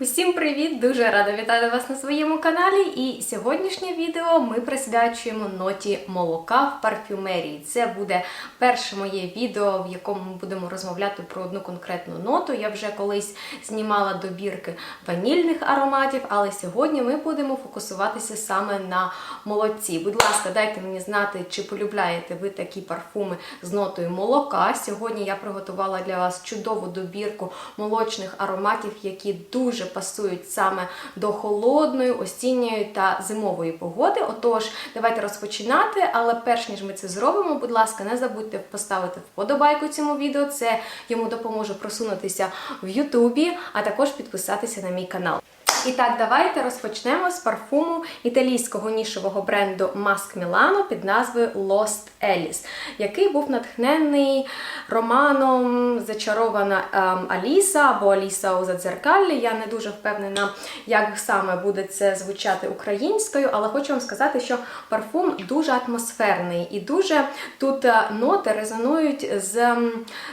Усім привіт! Дуже рада вітати вас на своєму каналі. І сьогоднішнє відео ми присвячуємо ноті молока в парфюмерії. Це буде перше моє відео, в якому ми будемо розмовляти про одну конкретну ноту. Я вже колись знімала добірки ванільних ароматів, але сьогодні ми будемо фокусуватися саме на молоці. Будь ласка, дайте мені знати, чи полюбляєте ви такі парфуми з нотою молока. Сьогодні я приготувала для вас чудову добірку молочних ароматів, які дуже пасують саме до холодної, осінньої та зимової погоди. Отож, давайте розпочинати. Але перш ніж ми це зробимо, будь ласка, не забудьте поставити вподобайку цьому відео. Це йому допоможе просунутися в Ютубі, а також підписатися на мій канал. І так, давайте розпочнемо з парфуму італійського нішевого бренду Mask Milano під назвою Lost Alice, який був натхнений романом Зачарована ем, Аліса або Аліса у Задзеркаллі. Я не дуже впевнена, як саме буде це звучати українською, але хочу вам сказати, що парфум дуже атмосферний і дуже тут е, ноти резонують з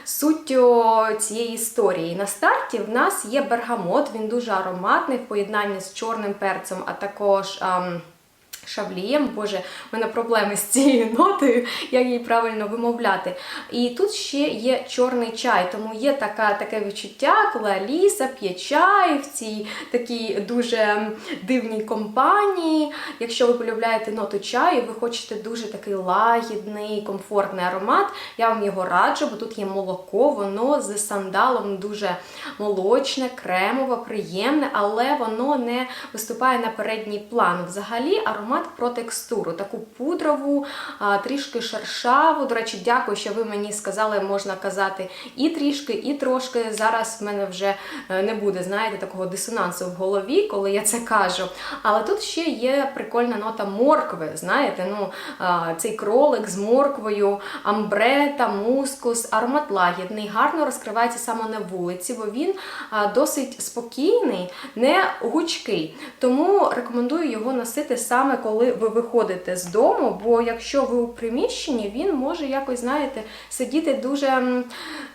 суттю цієї історії. На старті в нас є бергамот, він дуже ароматний поєднанні з чорним перцем, а також. ем, Шавлієм, боже, в мене проблеми з цією нотою, як її правильно вимовляти. І тут ще є чорний чай, тому є така, таке відчуття, коли Аліса п'є чай в цій такій дуже дивній компанії. Якщо ви полюбляєте ноту чаю, ви хочете дуже такий лагідний, комфортний аромат, я вам його раджу, бо тут є молоко, воно з сандалом дуже молочне, кремове, приємне, але воно не виступає на передній план. Взагалі, аромат про текстуру, таку пудрову, трішки шершаву. До речі, дякую, що ви мені сказали, можна казати і трішки, і трошки. Зараз в мене вже е, не буде, знаєте, такого дисонансу в голові, коли я це кажу. Але тут ще є прикольна нота моркви. Знаєте, ну цей кролик з морквою, амбрета, мускус, аромат лагідний, гарно розкривається саме на вулиці, бо він досить спокійний, не гучкий. Тому рекомендую його носити саме коли ви виходите з дому, бо якщо ви у приміщенні, він може якось, знаєте, сидіти дуже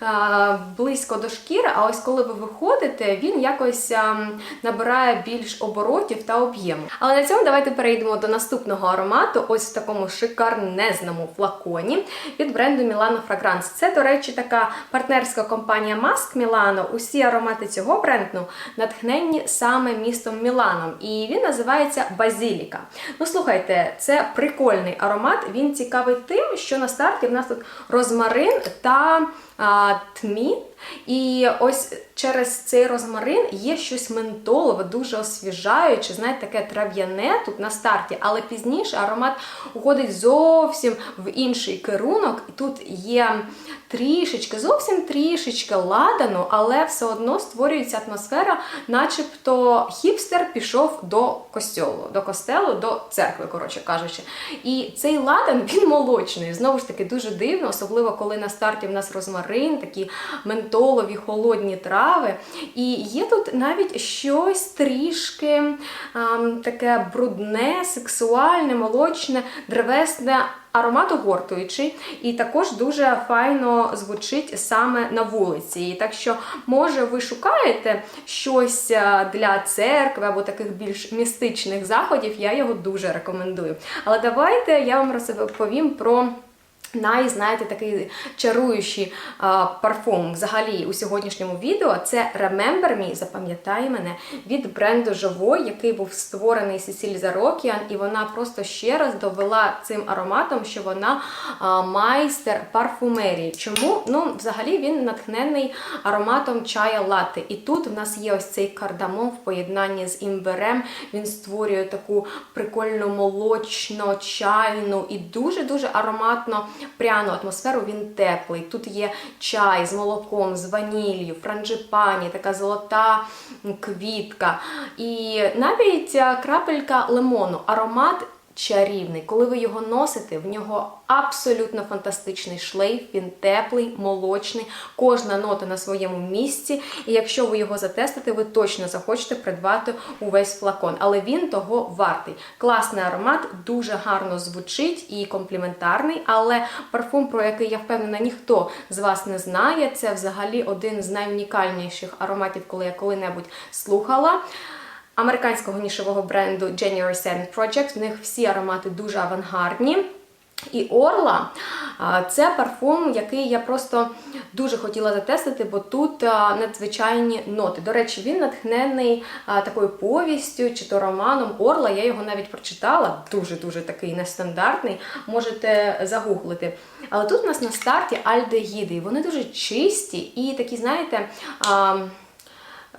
а, близько до шкіри, а ось коли ви виходите, він якось а, набирає більш оборотів та об'єму. Але на цьому давайте перейдемо до наступного аромату, ось в такому шикарнезному флаконі від бренду Milano Fragrance. Це, до речі, така партнерська компанія Mask Milano. Усі аромати цього бренду натхненні саме містом Міланом. І він називається Базіліка. Ну, слухайте, це прикольний аромат. Він цікавий тим, що на старті в нас тут розмарин та а, тмін. І ось через цей розмарин є щось ментолове, дуже освіжаюче, знаєте, таке трав'яне тут на старті, але пізніше аромат уходить зовсім в інший керунок. І тут є трішечки, зовсім трішечки ладану, але все одно створюється атмосфера, начебто хіпстер пішов до костьолу, до костелу, до церкви, коротше кажучи. І цей ладан він молочний. Знову ж таки, дуже дивно, особливо коли на старті в нас розмарин, такі ментолові холодні трави. І є тут навіть щось трішки ем, таке брудне, сексуальне, молочне, древесне. Аромат огортуючий і також дуже файно звучить саме на вулиці. І так що, може, ви шукаєте щось для церкви або таких більш містичних заходів, я його дуже рекомендую. Але давайте я вам розповім про. Най, знаєте, такий чаруючий а, парфум взагалі у сьогоднішньому відео це Remember Me, запам'ятай мене, від бренду Jovoy, який був створений Сесіль Зарокіан, і вона просто ще раз довела цим ароматом, що вона а, майстер парфумерії. Чому? Ну, взагалі він натхнений ароматом чая лати. І тут в нас є ось цей кардамон в поєднанні з імбирем. Він створює таку прикольну молочно, чайну і дуже-дуже ароматно пряну атмосферу, він теплий. Тут є чай з молоком, з ванілью, франджипані, така золота квітка. І навіть крапелька лимону. Аромат чарівний. Коли ви його носите, в нього абсолютно фантастичний шлейф, він теплий, молочний, кожна нота на своєму місці. І якщо ви його затестите, ви точно захочете придбати увесь флакон. Але він того вартий. Класний аромат, дуже гарно звучить і компліментарний. Але парфум, про який я впевнена, ніхто з вас не знає. Це взагалі один з найунікальніших ароматів, коли я коли-небудь слухала. Американського нішевого бренду January Scent Project. В них всі аромати дуже авангардні. І Орла це парфум, який я просто дуже хотіла затестити, бо тут надзвичайні ноти. До речі, він натхнений такою повістю чи то романом Орла. Я його навіть прочитала, дуже-дуже такий нестандартний. Можете загуглити. Але тут у нас на старті альдегіди. Вони дуже чисті і такі, знаєте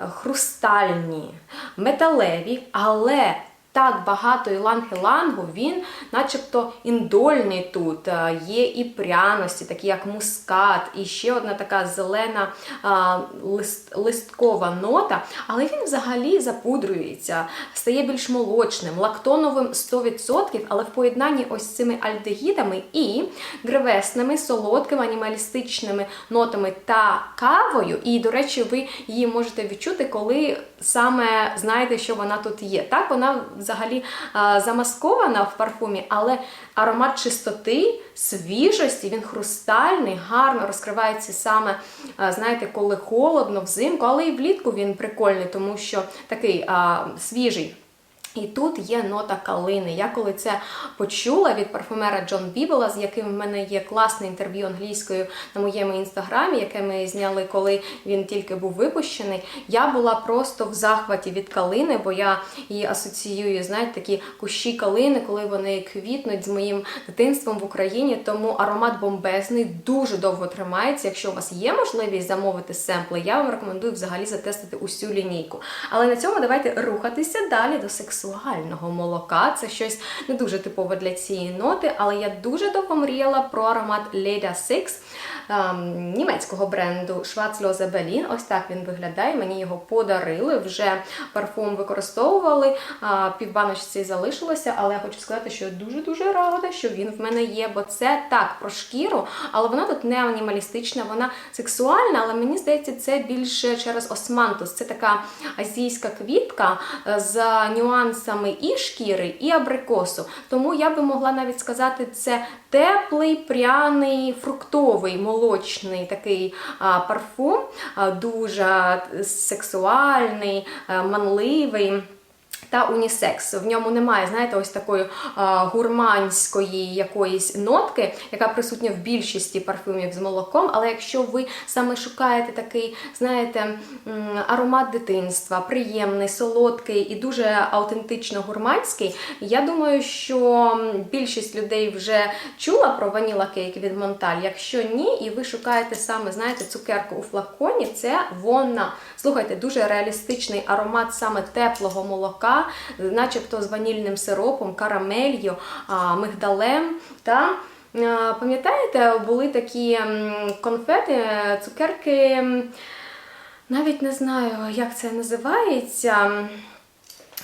хрустальні, металеві, але так багато іланг-ілангу, він начебто індольний тут. Е, є і пряності, такі як мускат, і ще одна така зелена а, лист, листкова нота. Але він взагалі запудрюється, стає більш молочним, лактоновим 100%, але в поєднанні ось з цими альдегідами і гревесними, солодкими, анімалістичними нотами та кавою. І, до речі, ви її можете відчути, коли саме знаєте, що вона тут є. Так, вона взагалі замаскована в парфумі, але аромат чистоти, свіжості, він хрустальний, гарно розкривається саме, знаєте, коли холодно, взимку, але і влітку він прикольний, тому що такий а, свіжий. І тут є нота калини. Я коли це почула від парфумера Джон Бібела, з яким в мене є класне інтерв'ю англійською на моєму інстаграмі, яке ми зняли, коли він тільки був випущений. Я була просто в захваті від калини, бо я її асоціюю, знаєте, такі кущі калини, коли вони квітнуть з моїм дитинством в Україні. Тому аромат бомбезний, дуже довго тримається. Якщо у вас є можливість замовити семпли, я вам рекомендую взагалі затестити усю лінійку. Але на цьому давайте рухатися далі до сексу сексуального молока. Це щось не дуже типове для цієї ноти, але я дуже довго мріяла про аромат Leda Six німецького бренду Schwarzlose Berlin. Ось так він виглядає. Мені його подарили, вже парфум використовували, півбаночці залишилося, але я хочу сказати, що я дуже-дуже рада, що він в мене є, бо це так про шкіру, але вона тут не анімалістична, вона сексуальна, але мені здається, це більше через османтус. Це така азійська квітка з нюансами і шкіри, і абрикосу. Тому я би могла навіть сказати, це теплий, пряний, фруктовий, молочний такий парфум, дуже сексуальний, манливий та унісекс. В ньому немає, знаєте, ось такої а, гурманської якоїсь нотки, яка присутня в більшості парфумів з молоком. Але якщо ви саме шукаєте такий, знаєте, аромат дитинства, приємний, солодкий і дуже аутентично гурманський, я думаю, що більшість людей вже чула про ваніла кейк від Монталь. Якщо ні, і ви шукаєте саме, знаєте, цукерку у флаконі, це вона. Слухайте, дуже реалістичний аромат саме теплого молока начебто з ванільним сиропом, карамелью, мигдалем. та Пам'ятаєте, були такі конфети, цукерки, навіть не знаю, як це називається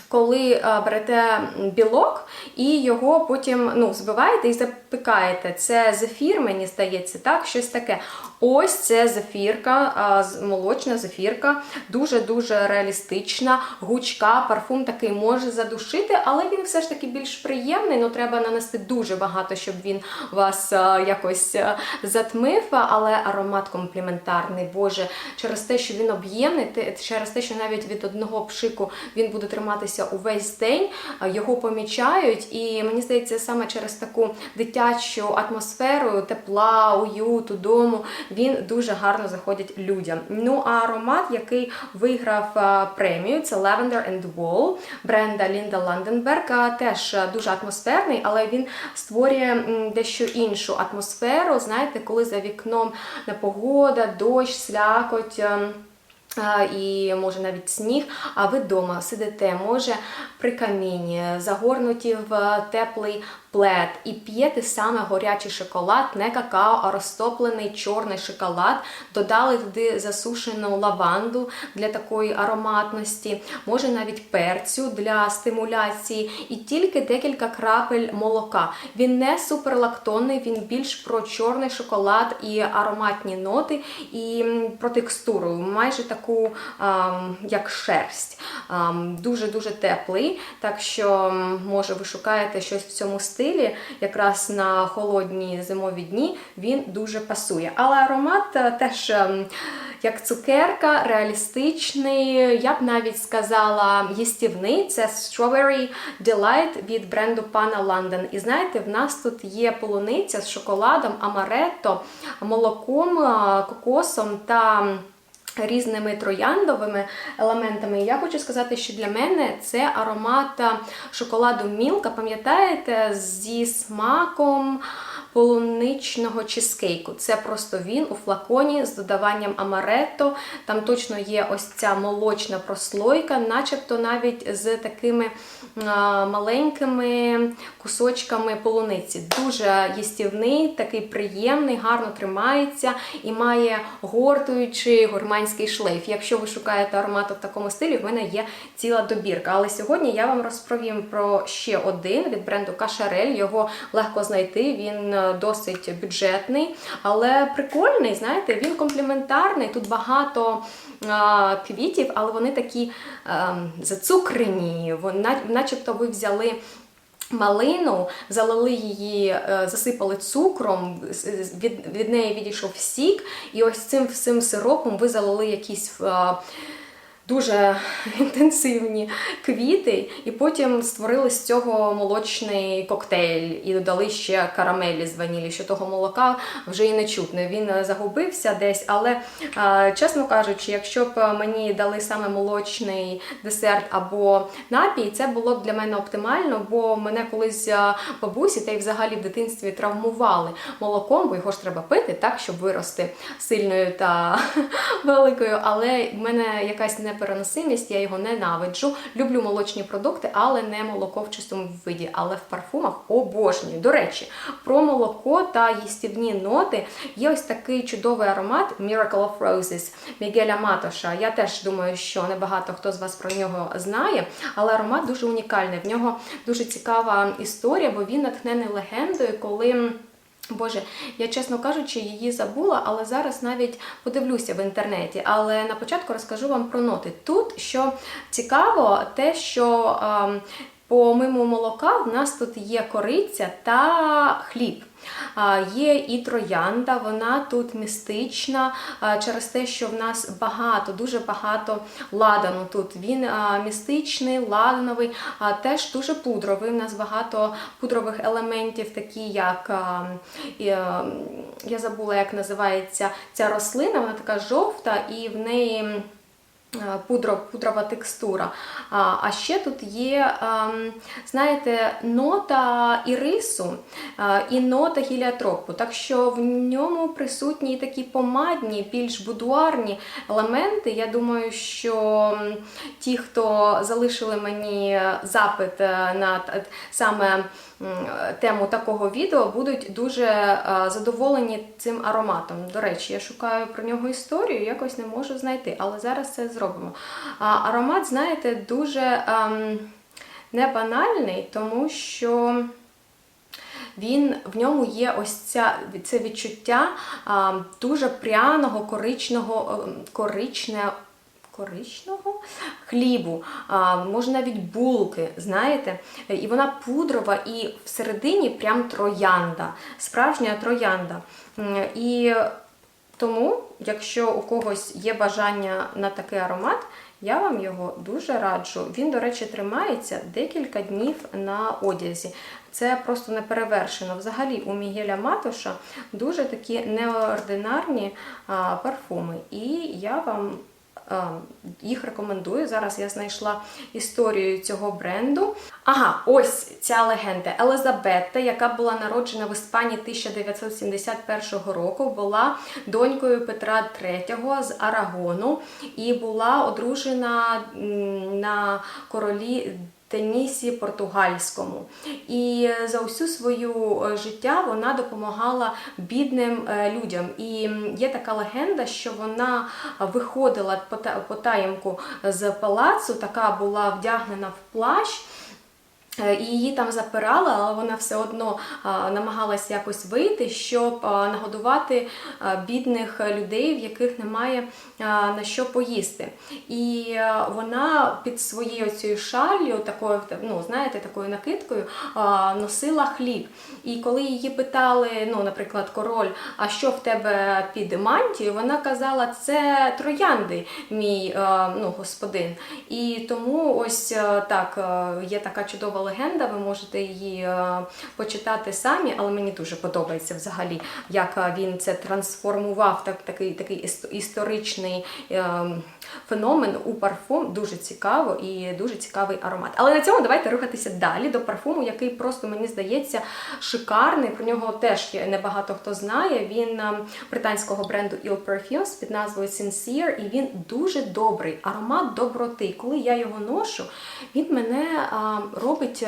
коли берете білок і його потім ну, збиваєте і запікаєте. Це зефір, мені здається, так, щось таке. Ось це зефірка, молочна зефірка, дуже-дуже реалістична, гучка, парфум такий може задушити, але він все ж таки більш приємний. Ну, треба нанести дуже багато, щоб він вас якось затмив. Але аромат компліментарний, Боже, через те, що він об'ємний, через те, що навіть від одного пшику він буде триматися увесь день, його помічають, і мені здається, саме через таку дитячу атмосферу, тепла, уюту, дому, він дуже гарно заходить людям. Ну, а аромат, який виграв премію, це Lavender and Wall бренда Лінда Ланденберг, теж дуже атмосферний, але він створює дещо іншу атмосферу. Знаєте, коли за вікном непогода, дощ, слякоть. Ем, і може навіть сніг, а ви вдома сидите, може при каміні, загорнуті в теплий плед і п'єте саме горячий шоколад, не какао, а розтоплений чорний шоколад. Додали туди засушену лаванду для такої ароматності, може навіть перцю для стимуляції, і тільки декілька крапель молока. Він не суперлактонний, він більш про чорний шоколад і ароматні ноти, і про текстуру, майже таку, як шерсть. Дуже-дуже теплий. Так що, може, ви шукаєте щось в цьому стилі, якраз на холодні зимові дні він дуже пасує. Але аромат е, теж. ем, як цукерка, реалістичний, я б навіть сказала їстівний. Це Strawberry Delight від бренду Pana London. І знаєте, в нас тут є полуниця з шоколадом, амаретто, молоком, кокосом та. Різними трояндовими елементами. Я хочу сказати, що для мене це аромат шоколаду Мілка, пам'ятаєте, зі смаком полуничного чизкейку. Це просто він у флаконі з додаванням амаретто. Там точно є ось ця молочна прослойка, начебто навіть з такими маленькими кусочками полуниці. Дуже їстівний, такий приємний, гарно тримається і має гортуючий гурманський шлейф. Якщо ви шукаєте аромат в такому стилі, в мене є ціла добірка. Але сьогодні я вам розповім про ще один від бренду Кашарель. Його легко знайти. Він досить бюджетний, але прикольний. Знаєте, він компліментарний. Тут багато квітів, але вони такі ем, зацукрені. Начебто ви взяли. Малину, залили її, е, засипали цукром, від, від неї відійшов сік, і ось цим всім сиропом ви залили якісь е, дуже інтенсивні квіти, і потім створили з цього молочний коктейль і додали ще карамелі з ванілі, що того молока вже і не чутно. Він е, загубився десь, але е, чесно кажучи, якщо б мені дали саме молочний десерт або напій, це було б для мене оптимально, бо мене колись е, бабусі та й взагалі в дитинстві травмували молоком, бо його ж треба пити так, щоб вирости сильною та великою. Але в мене якась непереносимість, я його ненавиджу. Люблю молочні продукти, але не молоко в чистому виді, але в парфумах обожнюю. До речі, про молоко та їстівні ноти є ось такий чудовий аромат Miracle of Roses Мігеля Матоша. Я теж думаю, що небагато хто з вас про нього знає, але аромат дуже унікальний. В нього дуже цікава історія, бо він натхнений легендою, коли. Боже, я чесно кажучи, її забула, але зараз навіть подивлюся в інтернеті. Але на початку розкажу вам про ноти. Тут що цікаво, те, що ем, помимо молока в нас тут є кориця та хліб. Є і троянда, вона тут містична через те, що в нас багато, дуже багато ладану тут. Він містичний, ладановий, теж дуже пудровий. У нас багато пудрових елементів, такі як я забула, як називається ця рослина, вона така жовта, і в неї. Е, пудро, пудрова текстура. А, ще тут є, ем, знаєте, нота ірису е, і нота гіліотропу. Так що в ньому присутні такі помадні, більш будуарні елементи. Я думаю, що ті, хто залишили мені запит е, на саме тему такого відео, будуть дуже е, задоволені цим ароматом. До речі, я шукаю про нього історію, якось не можу знайти, але зараз це зробимо. Аромат, знаєте, дуже ем, не банальний, тому що. Він в ньому є ось ця це відчуття а, дуже пряного коричного ем, коричне, коричного хлібу, а, може навіть булки, знаєте, і вона пудрова, і всередині прям троянда, справжня троянда. І тому, якщо у когось є бажання на такий аромат, я вам його дуже раджу. Він, до речі, тримається декілька днів на одязі. Це просто не перевершено. Взагалі, у Мігеля Матоша дуже такі неординарні а, парфуми. І я вам їх рекомендую. Зараз я знайшла історію цього бренду. Ага, ось ця легенда. Елизабетта, яка була народжена в Іспанії 1971 року, була донькою Петра III з Арагону і була одружена на королі тенісі португальському. І за усю свою е, життя вона допомагала бідним е, людям. І є така легенда, що вона виходила по таємку з палацу, така була вдягнена в плащ. Е, І її там запирали, але вона все одно намагалась якось вийти, щоб нагодувати бідних людей, в яких немає на що поїсти. І вона під своєю цією шаллю, такою, ну знаєте, такою накидкою, носила хліб. І коли її питали, ну, наприклад, король, а що в тебе під мантією, вона казала, це троянди, мій е, ну, господин. І тому ось е, так е, є така чудова легенда. Ви можете її е, почитати самі, але мені дуже подобається взагалі, як е, він це трансформував, так, такий, такий іс- історичний. Е, Феномен у парфум дуже цікаво і дуже цікавий аромат. Але на цьому давайте рухатися далі до парфуму, який просто мені здається шикарний. Про нього теж небагато хто знає. Він е, британського бренду Ill Perfumes під назвою Sincere, і він дуже добрий, аромат доброти. Коли я його ношу, він мене а, робить.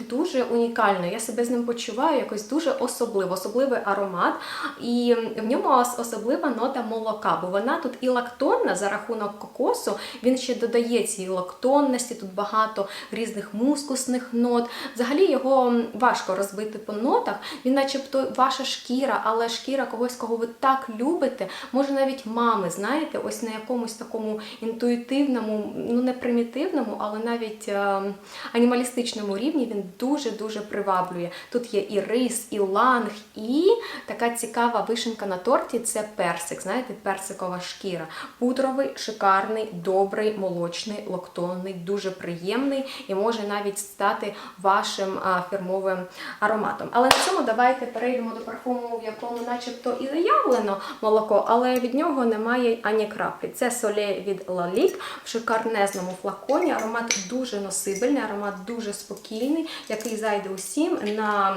Ем, Дуже унікально, я себе з ним почуваю якось дуже особливо, особливий аромат, і в ньому особлива нота молока, бо вона тут і лактонна за рахунок кокосу. Він ще додає цієї лактонності, тут багато різних мускусних нот. Взагалі його важко розбити по нотах. Він, начебто, ваша шкіра, але шкіра когось, кого ви так любите, може навіть мами, знаєте, ось на якомусь такому інтуїтивному, ну не примітивному, але навіть е, анімалістичному рівні він дуже-дуже приваблює. Тут є і рис, і ланг, і така цікава вишенка на торті це персик. Знаєте, персикова шкіра. Пудровий, шикарний, добрий, молочний, лактонний, дуже приємний і може навіть стати вашим фірмовим ароматом. Але на цьому давайте перейдемо до парфуму, в якому, начебто, і заявлено молоко, але від нього немає ані краплі. Це соле від Lalique в шикарнезному флаконі. Аромат дуже носибельний, аромат дуже спокійний, який зайде усім на.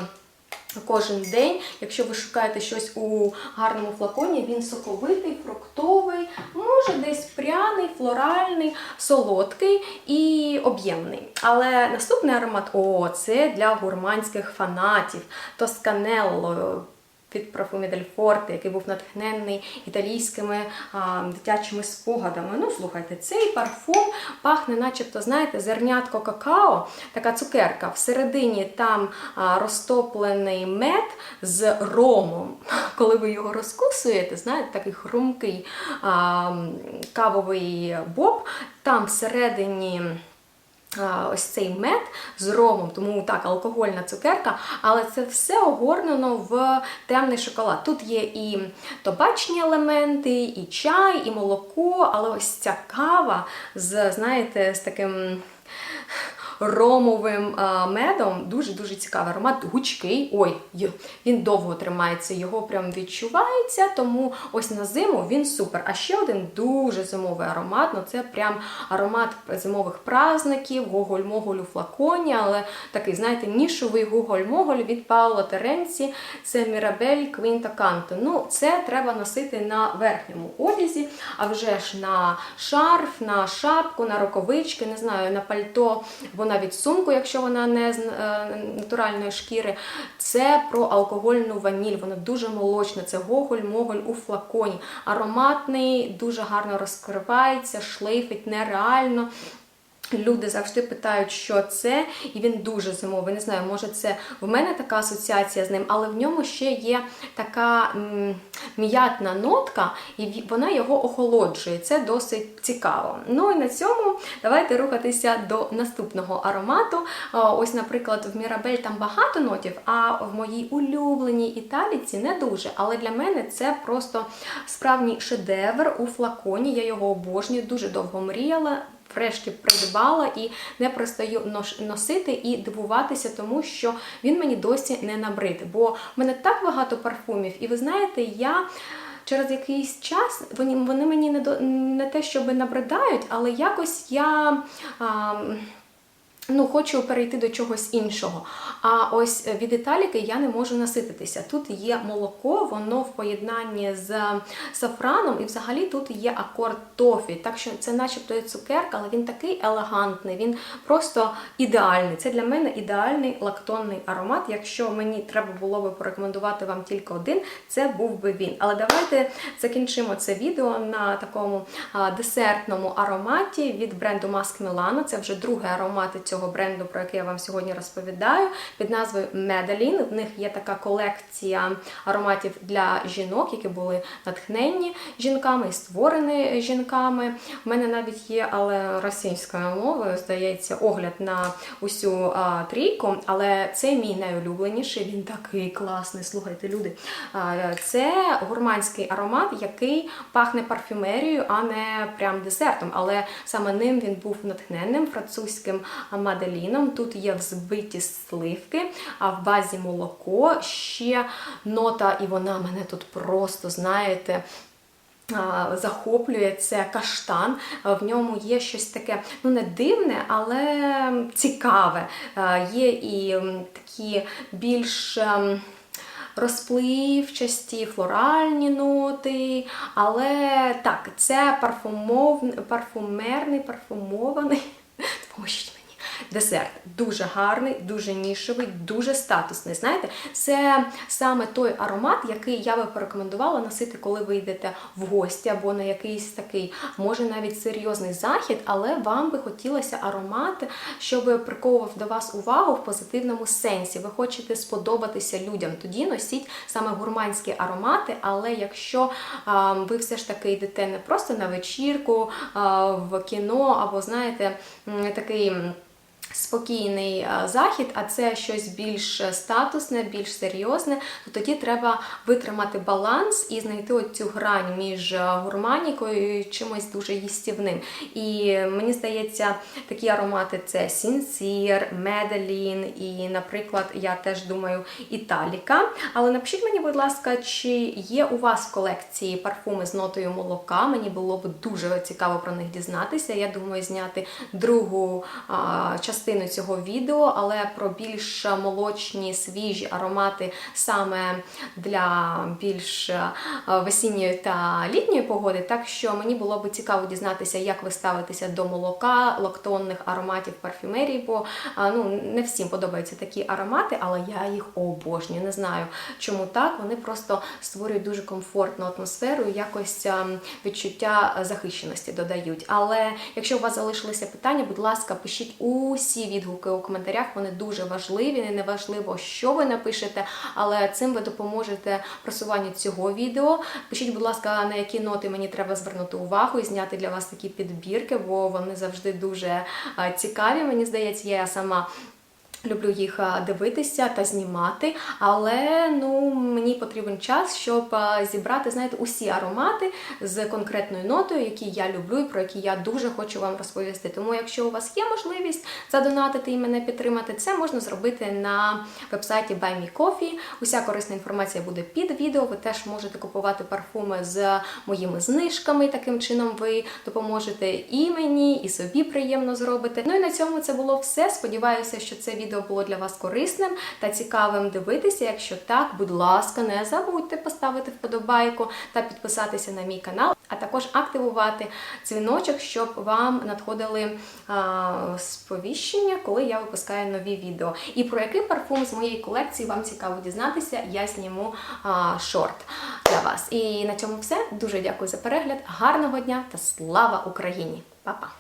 Кожен день, якщо ви шукаєте щось у гарному флаконі, він соковитий, фруктовий, може десь пряний, флоральний, солодкий і об'ємний. Але наступний аромат о, це для гурманських фанатів. Тосканелло від Парфумі Дель який був натхнений італійськими а, дитячими спогадами. Ну, слухайте, цей парфум пахне, начебто, знаєте, зернятко какао, така цукерка. Всередині там а, розтоплений мед з ромом. Коли ви його розкусуєте, знаєте, такий хрумкий а, кавовий боб, там всередині. Ось цей мед з ромом, тому так, алкогольна цукерка, але це все огорнено в темний шоколад. Тут є і табачні елементи, і чай, і молоко, але ось ця кава з, знаєте, з таким ромовим медом. Дуже-дуже цікавий аромат, гучкий. Ой, він довго тримається, його прям відчувається, тому ось на зиму він супер. А ще один дуже зимовий аромат. Ну це прям аромат зимових праздників, гоголь-моголь у флаконі, але такий, знаєте, нішовий гоголь-моголь від Пауло Теренці. Це Мірабель Квінта Канто. Ну, це треба носити на верхньому одязі, а вже ж на шарф, на шапку, на рукавички, не знаю, на пальто або навіть сумку, якщо вона не з е, натуральної шкіри. Це про алкогольну ваніль. Воно дуже молочне. Це гоголь-моголь у флаконі. Ароматний, дуже гарно розкривається, шлейфить нереально. Люди завжди питають, що це, і він дуже зимовий. Не знаю, може це в мене така асоціація з ним, але в ньому ще є така м'ятна нотка, і вона його охолоджує. Це досить цікаво. Ну і на цьому давайте рухатися до наступного аромату. Ось, наприклад, в Мірабель там багато нотів, а в моїй улюбленій італіці не дуже. Але для мене це просто справжній шедевр у флаконі. Я його обожнюю, дуже довго мріяла врешті придбала і не перестаю носити і дивуватися, тому що він мені досі не набрид. Бо в мене так багато парфумів, і ви знаєте, я. Через якийсь час вони, вони мені не, до, не те, щоб набридають, але якось я а, Ну, хочу перейти до чогось іншого. А ось від Італіки я не можу насититися. Тут є молоко, воно в поєднанні з сафраном, і взагалі тут є акорд тофі. Так що це начебто цукерка, але він такий елегантний, він просто ідеальний. Це для мене ідеальний лактонний аромат. Якщо мені треба було би порекомендувати вам тільки один, це був би він. Але давайте закінчимо це відео на такому десертному ароматі від бренду Mask Milano. Це вже другий аромат цього бренду, про який я вам сьогодні розповідаю, під назвою Medellin. В них є така колекція ароматів для жінок, які були натхненні жінками і створені жінками. У мене навіть є, але російською мовою, здається, огляд на усю а, трійку, але це мій найулюбленіший. Він такий класний. Слухайте, люди. А, це гурманський аромат, який пахне парфюмерією, а не прям десертом. Але саме ним він був натхненним французьким маделіном. Тут є взбиті сливки, а в базі молоко ще нота, і вона мене тут просто, знаєте, Захоплює це каштан, в ньому є щось таке, ну не дивне, але цікаве. Є і такі більш ем, розпливчасті, флоральні ноти, але так, це парфумов... парфумерний, парфумований. Десерт дуже гарний, дуже нішевий, дуже статусний. Знаєте, це саме той аромат, який я би порекомендувала носити, коли ви йдете в гості або на якийсь такий, може навіть серйозний захід, але вам би хотілося аромат, щоб приковував до вас увагу в позитивному сенсі. Ви хочете сподобатися людям. Тоді носіть саме гурманські аромати. Але якщо а, ви все ж таки йдете не просто на вечірку, а, в кіно, або знаєте, такий. Спокійний е, захід, а це щось більш статусне, більш серйозне, то тоді треба витримати баланс і знайти оцю грань між е, гурманікою і чимось дуже їстівним. І мені здається, такі аромати це Сінсір, Меделін і, наприклад, я теж думаю, Італіка. Але напишіть мені, будь ласка, чи є у вас в колекції парфуми з нотою молока? Мені було б дуже цікаво про них дізнатися. Я думаю, зняти другу а, частину цього відео, але про більш молочні, свіжі аромати саме для більш е, весінньої та літньої погоди. Так що мені було б цікаво дізнатися, як ви ставитеся до молока, лактонних ароматів парфюмерії, бо ну, не всім подобаються такі аромати, але я їх обожнюю. Не знаю, чому так. Вони просто створюють дуже комфортну атмосферу і якось ем, відчуття захищеності додають. Але якщо у вас залишилися питання, будь ласка, пишіть усі відгуки у коментарях. Вони дуже важливі. Не важливо, що ви напишете, але цим ви допоможете просуванню цього відео. Пишіть, будь ласка, на які ноти мені треба звернути увагу і зняти для вас такі підбірки, бо вони завжди дуже е, цікаві. Мені здається, я сама. Люблю їх дивитися та знімати, але ну мені потрібен час, щоб зібрати, знаєте, усі аромати з конкретною нотою, які я люблю і про які я дуже хочу вам розповісти. Тому, якщо у вас є можливість задонатити і мене підтримати, це можна зробити на вебсайті Buy Me Coffee. Уся корисна інформація буде під відео. Ви теж можете купувати парфуми з моїми знижками. Таким чином ви допоможете і мені, і собі приємно зробите. Ну і на цьому це було все. Сподіваюся, що це відео було для вас корисним та цікавим дивитися. Якщо так, будь ласка, не забудьте поставити вподобайку та підписатися на мій канал, а також активувати дзвіночок, щоб вам надходили а, сповіщення, коли я випускаю нові відео. І про який парфум з моєї колекції вам цікаво дізнатися, я зніму а, шорт для вас. І на цьому все. Дуже дякую за перегляд. Гарного дня та слава Україні! Па-па!